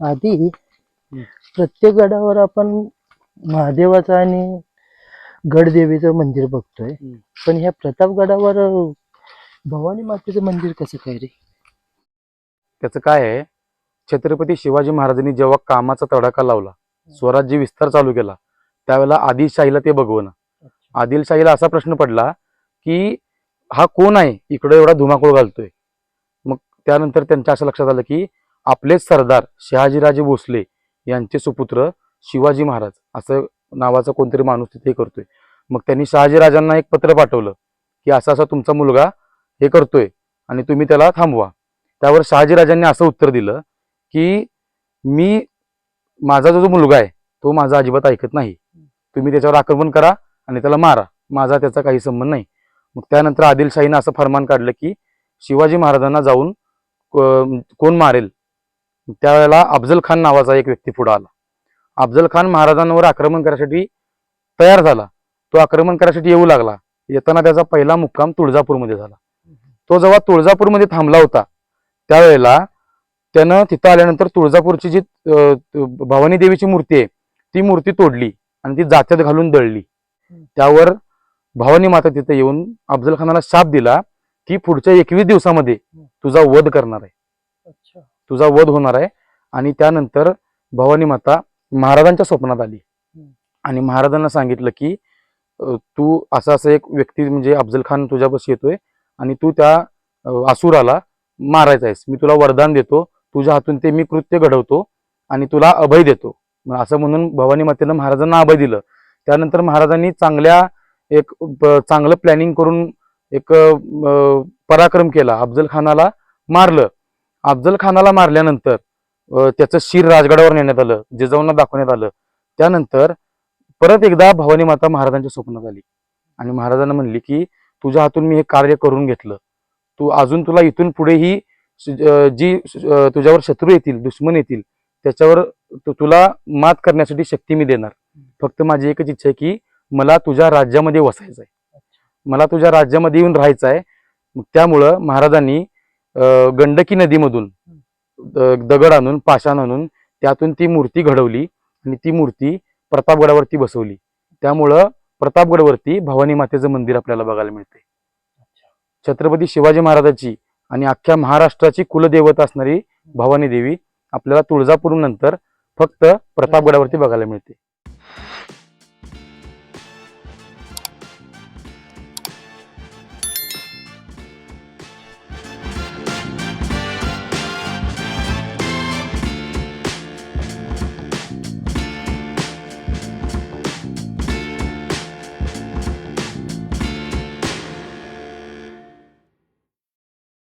आधी प्रत्येक गडावर आपण महादेवाचं आणि गडदेवीचं मंदिर बघतोय. पण ह्या प्रतापगडावर भवानी मातेचं मंदिर कसं काय रे? त्याचं काय आहे? छत्रपती शिवाजी महाराजांनी जेव्हा कामाचा तडाखा लावला स्वराज्य विस्तार चालू केला त्यावेळेला आदिलशाहीला ते बघवणं. आदिलशाहीला असा प्रश्न पडला की हा कोण आहे? इकडे एवढा धुमाकूळ घालतोय. मग त्यानंतर त्यांच्या असं लक्षात आलं की आपलेच सरदार शहाजीराजे भोसले यांचे सुपुत्र शिवाजी महाराज असं नावाचा कोणतरी माणूस तिथे करतोय. मग त्यांनी शहाजीराजांना एक पत्र पाठवलं की असा असा तुमचा मुलगा हे करतोय आणि तुम्ही त्याला थांबवा. त्यावर शहाजीराजांनी असं उत्तर दिलं की मी माझा जो जो मुलगा आहे तो माझा अजिबात ऐकत नाही. तुम्ही त्याच्यावर आक्रमण करा आणि त्याला मारा. माझा त्याचा काही संबंध नाही. मग त्यानंतर आदिलशाहीनं असं फरमान काढलं की शिवाजी महाराजांना जाऊन कोण मारेल? त्यावेळेला अफजल खान नावाचा एक व्यक्ती पुढे आला. अफजल खान महाराजांवर आक्रमण करण्यासाठी तयार झाला. तो आक्रमण करण्यासाठी येऊ लागला. येताना त्याचा पहिला मुक्काम तुळजापूरमध्ये झाला. तो जेव्हा तुळजापूरमध्ये थांबला होता त्यावेळेला त्यानं तिथं आल्यानंतर तुळजापूरची जी भवानी देवीची मूर्ती आहे ती मूर्ती तोडली आणि ती जात्यात घालून दळली. त्यावर भवानी माता तिथे येऊन अफजल खानाला शाप दिला की पुढच्या एकवीस दिवसामध्ये तुझा वध करणार आहे. तुझा वध होणार आहे. आणि त्यानंतर भवानी माता महाराजांच्या स्वप्नात आली. आणि महाराजांना सांगितलं की तू असा असं एक व्यक्ती म्हणजे अफजल खान तुझ्यापाशी येतोय आणि तू त्या अं, असुराला मारायचा आहेस. मी तुला वरदान देतो. तुझ्या हातून ते मी कृत्य घडवतो आणि तुला अभय देतो. मग असं म्हणून भवानी मातेनं महाराजांना अभय दिलं. त्यानंतर महाराजांनी चांगल्या एक चांगलं प्लॅनिंग करून एक पराक्रम केला. अफजल खानाला मारलं. अफजल खानाला मारल्यानंतर त्याचं शिर राजगडावर नेण्यात आलं जिजाऊंना दाखवण्यात आलं. त्यानंतर परत एकदा भवानी माता महाराजांच्या स्वप्नात आली. आणि महाराजांना म्हणली की तुझ्या हातून मी हे कार्य करून घेतलं. तू अजून तुला इथून पुढेही जी तुझ्यावर शत्रू येतील दुश्मन येतील त्याच्यावर तुला मात करण्यासाठी शक्ती मी देणार. फक्त माझी एकच इच्छा आहे की मला तुझ्या राज्यामध्ये वसायचं आहे मला तुझ्या राज्यामध्ये येऊन राहायचं आहे त्यामुळं महाराजांनी गंडकी नदीमधून द- दगड आणून पाषाण आणून त्यातून ती मूर्ती घडवली आणि ती मूर्ती प्रतापगडावरती बसवली. त्यामुळं प्रतापगडवरती भवानी मातेचं मंदिर आपल्याला बघायला मिळते छत्रपती शिवाजी महाराजाची आणि अख्ख्या महाराष्ट्राची कुलदेवता असणारी भवानी देवी आपल्याला तुळजापूर नंतर फक्त प्रतापगडावरती बघायला मिळते.